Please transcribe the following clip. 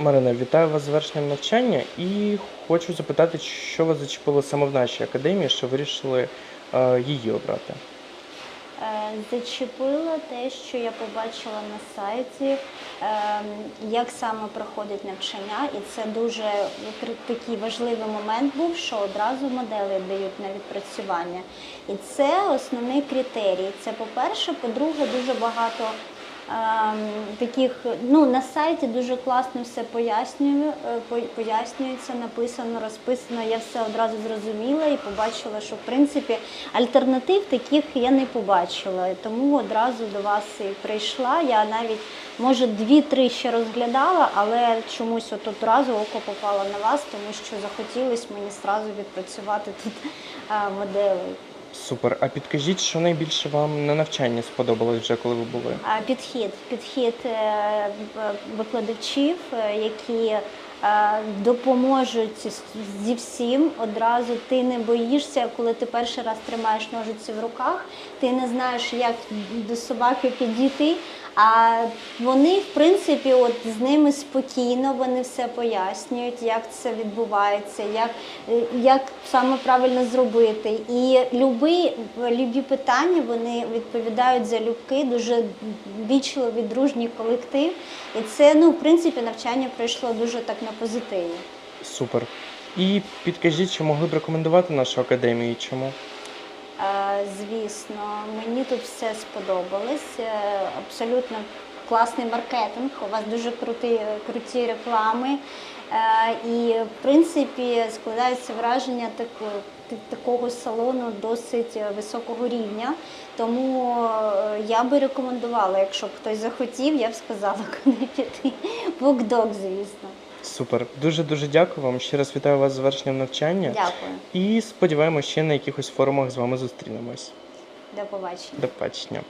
Марина, вітаю вас з завершенням навчання і хочу запитати, що вас зачепило саме в нашій академії, що вирішили е, її обрати. Е, Зачепило те, що я побачила на сайті, ем, як саме проходить навчання, і це дуже такий важливий момент був, що одразу моделі дають на відпрацювання. І це основний критерій. Це по-перше, по-друге, дуже багато таких, ну на сайті дуже класно все пояснює, е, пояснюється, написано, розписано. Я все одразу зрозуміла і побачила, що в принципі альтернатив таких я не побачила. Тому одразу до вас і прийшла. Я навіть може дві-три ще розглядала, але чомусь от одразу око попало на вас, тому що захотілось мені зразу відпрацювати тут е, моделей. Супер. А підкажіть, що найбільше вам на навчанні сподобалось вже, коли ви були? А, Підхід, підхід е, викладачів, е, які е, допоможуть зі всім. Одразу ти не боїшся, коли ти перший раз тримаєш ножиці в руках, ти не знаєш, як до собаки підійти. А вони, в принципі, от з ними спокійно, вони все пояснюють, як це відбувається, як, як саме правильно зробити. І любі, любі питання вони відповідають залюбки, дуже вічливий, дружній колектив. І це, ну, в принципі, навчання пройшло дуже так на позитиві. Супер. І підкажіть, чи могли б рекомендувати нашу академію і чому? Звісно, мені тут все сподобалось. Е, Абсолютно класний маркетинг. У вас дуже круті, круті реклами. Е, І в принципі складається враження тако- такого салону досить високого рівня. Тому е, я би рекомендувала, якщо б хтось захотів, я б сказала, куди піти. Букдок, звісно. Супер. Дуже дуже дякую вам. Ще раз вітаю вас з завершенням навчання. Дякую. І сподіваємося, ще на якихось форумах з вами зустрінемось. До побачення. До побачення.